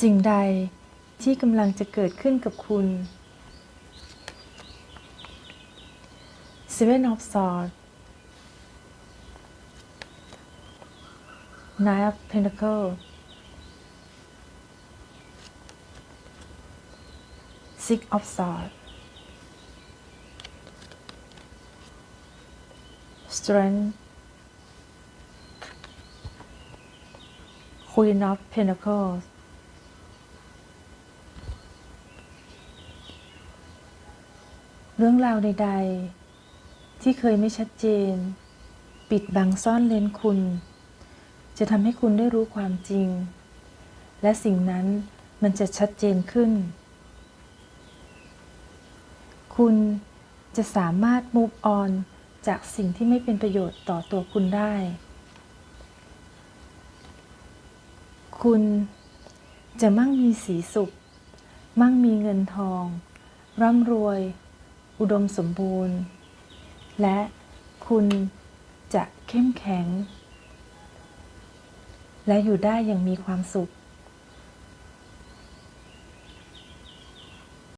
สิ่งใดที่กำลังจะเกิดขึ้นกับคุณ Seven of Swords Nine of Pentacles Six of Swords Strength Queen of Pentacles เรื่องราวใด ๆ ที่เคยไม่ชัดเจน ปิดบังซ่อนเลนคุณ จะทำให้คุณได้รู้ความจริง และสิ่งนั้นมันจะชัดเจนขึ้น คุณจะสามารถ move on จากสิ่งที่ไม่เป็นประโยชน์ต่อตัวคุณได้ คุณจะมั่งมีสีสุข มั่งมีเงินทอง ร่ำรวย อุดมสมบูรณ์ และคุณจะเข้มแข็ง และอยู่ได้อย่างมีความสุข